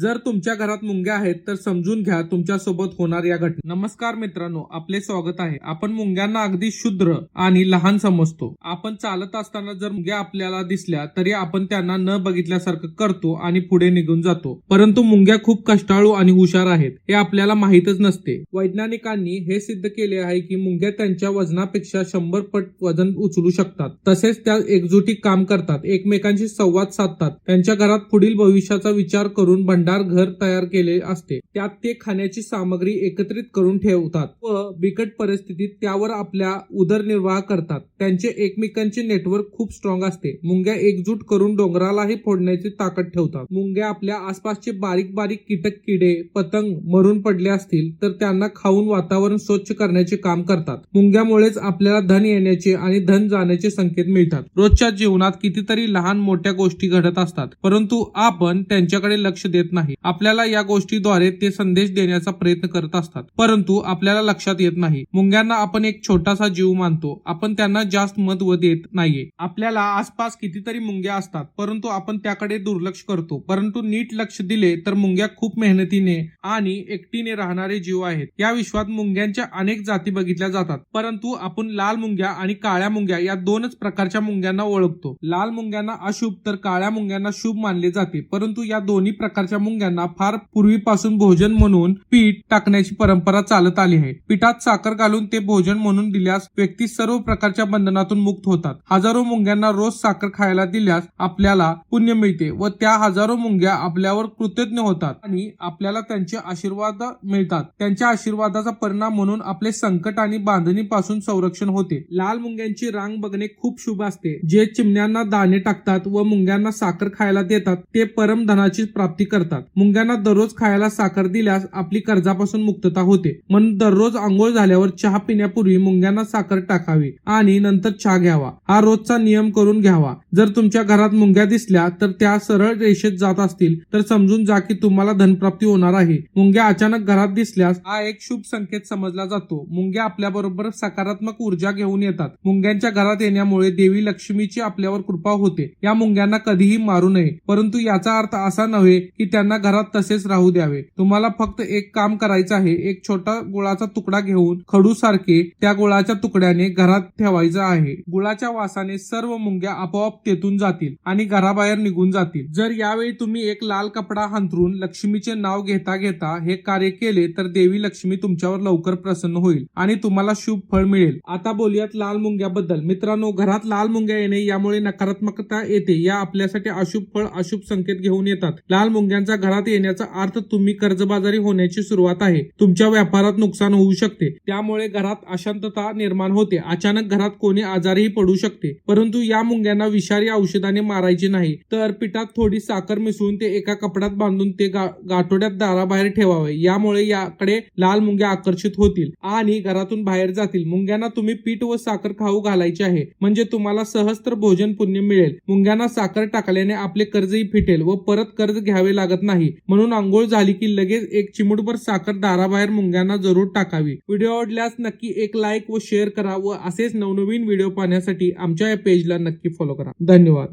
जर तुमच्या घरात मुंग्या आहेत तर समजून घ्या तुमच्यासोबत होणार या घटना. नमस्कार मित्रांनो आपले स्वागत आहे. आपण मुंग्यांना अगदी शुद्र आणि लहान समजतो. आपण चालत असताना जर मुंग्या आपल्याला दिसल्या तरी आपण त्यांना न बघितल्यासारखं करतो आणि पुढे निघून जातो. परंतु मुंग्या खूप कष्टाळू आणि हुशार आहेत हे आपल्याला माहीतच नसते. वैज्ञानिकांनी हे सिद्ध केले आहे की मुंग्या त्यांच्या वजनापेक्षा शंभर पट वजन उचलू शकतात. तसेच त्या एकजुटी काम करतात एकमेकांशी संवाद साधतात. त्यांच्या घरात पुढील भविष्याचा विचार करून भंडार घर तयार केले असते. त्यात ते खाण्याची सामग्री एकत्रित करून ठेवतात व बिकट परिस्थितीत त्यावर आपल्या उदरनिर्वाह करतात. त्यांचे एकमेकांचे नेटवर्क खूप स्ट्रॉंग असते. मुंग्या एकजूट करून डोंगरालाही फोडण्याची ताकद ठेवतात. मुंग्या आपल्या आसपासचे बारीक बारीक कीटक किडे पतंग मरून पडले असतील तर त्यांना खाऊन वातावरण स्वच्छ करण्याचे काम करतात. मुंग्यामुळेच आपल्याला धन येण्याचे आणि धन जाण्याचे संकेत मिळतात. रोजच्या जीवनात कितीतरी लहान मोठ्या गोष्टी घडत असतात परंतु आपण त्यांच्याकडे लक्ष देत नाही. आपल्याला या गोष्टीद्वारे ते संदेश देण्याचा प्रयत्न करत असतात. परंतु आपल्याला लक्षात येत नाही. मुंग्यांना आपण एक छोटासा जीव मानतो. आपण त्यांना जास्त महत्त्व देत नाहीये. आपल्याला आसपास कितीतरी मुंग्या असतात. परंतु आपण त्याकडे दुर्लक्ष करतो. परंतु नीट लक्ष दिले तर मुंग्या खूप मेहनतीने आणि एकटीने राहणारे जीव आहेत. या विश्वात मुंग्यांच्या अनेक जाती बघितल्या जातात. परंतु आपण लाल मुंग्या आणि काळ्या मुंग्या या दोनच प्रकारच्या मुंग्यांना ओळखतो. लाल मुंग्यांना अशुभ तर काळ्या मुंग्यांना शुभ मानले जाते. परंतु या दोन्ही प्रकारच्या मुंग्यांना फार पूर्वीपासून भोजन म्हणून पीठ टाकण्याची परंपरा चालत आली आहे. पिठात साखर घालून ते भोजन म्हणून दिल्यास व्यक्ती सर्व प्रकारच्या बंधनातून मुक्त होतात. हजारो मुंग्यांना रोज साखर खायला दिल्यास आपल्याला पुण्य मिळते व त्या हजारो मुंग्या आपल्यावर कृतज्ञ होतात आणि आपल्याला त्यांचे आशीर्वाद मिळतात. त्यांच्या आशीर्वादाचा परिणाम म्हणून आपले संकट आणि बांधणीपासून संरक्षण होते. लाल मुंग्यांची रांग बघणे खूप शुभ असते. जे चिमण्यांना दाणे टाकतात व मुंग्यांना साखर खायला देतात ते परम धनाची प्राप्ती करतात. मुंग्यांना दररोज खायला साखर दिल्यास आपली कर्जापासून मुक्तता होते. म्हणून दररोज आंघोळ झाल्यावर चहा पिण्यापूर्वी मुंग्यांना साखर टाकावी आणि नंतर चहा घ्यावा. हा रोजचा नियम करून घ्यावा. जर तुमच्या घरात मुंग्या दिसल्या तर त्या सरळ रेषेत जात असतील तर समजून जा की तुम्हाला धनप्राप्ती होणार आहे. मुंग्या अचानक घरात दिसल्यास हा एक शुभ संकेत समजला जातो. मुंग्या आपल्या बरोबर सकारात्मक ऊर्जा घेऊन येतात. मुंग्यांच्या घरात येण्यामुळे देवी लक्ष्मीची आपल्यावर कृपा होते. या मुंग्यांना कधीही मारू नये. परंतु याचा अर्थ असा नव्हे की त्यांना घरात तसेच राहू द्यावे. तुम्हाला फक्त एक काम करायचं आहे एक छोटा गुळाचा तुकडा घेऊन खडू सारखे त्या गुळाच्या तुकड्याने घरात ठेवायचं आहे. गुळाच्या वासाने सर्व मुंग्या आपोआप तेथून जातील आणि घराबाहेर निघून जातील. जर यावेळी तुम्ही एक लाल कपडा हांतरून लक्ष्मीचे नाव घेता घेता हे कार्य केले तर देवी लक्ष्मी तुमच्यावर लवकर प्रसन्न होईल आणि तुम्हाला शुभ फळ मिळेल. आता बोलूयात लाल मुंग्याबद्दल. मित्रांनो घरात लाल मुंग्या येणे यामुळे नकारात्मकता येते. या आपल्यासाठी अशुभ फळ अशुभ संकेत घेऊन येतात. लाल मुंग्यांचा घरात येण्याचा अर्थ तुम्ही कर्जबाजारी होण्याची सुरुवात आहे. तुमच्या व्यापारात नुकसान होऊ शकते. त्यामुळे घरात अशांतता निर्माण होते. अचानक घरात कोणी आजारही पडू शकते. परंतु या मुंग्यांना विषारी औषधाने मारायचे नाही. तर पिठात थोडी साखर मिसळून ते एका कपड्यात बांधून ते गा- गाठोड्यात दाराबाहेर ठेवावे. यामुळे याकडे लाल मुंग्या आकर्षित होतील आणि घरातून बाहेर जातील. मुंग्यांना तुम्ही पीठ व साखर खाऊ घालायचे आहे. म्हणजे तुम्हाला सहस्त्र भोजन पुण्य मिळेल. मुंग्यांना साखर टाकल्याने आपले कर्जही फिटेल व परत कर्ज घ्यावे लागत नाही. म्हणून आंघोळ झाली की लगेच एक चिमुटभर साखर दाराबाहेर मुंग्यांना जरूर टाकावी. व्हिडिओ आवडल्यास नक्की एक लाईक व शेअर करा व असेच नवनवीन व्हिडिओ पाहण्यासाठी आमच्या या पेजला नक्की फॉलो करा. धन्यवाद.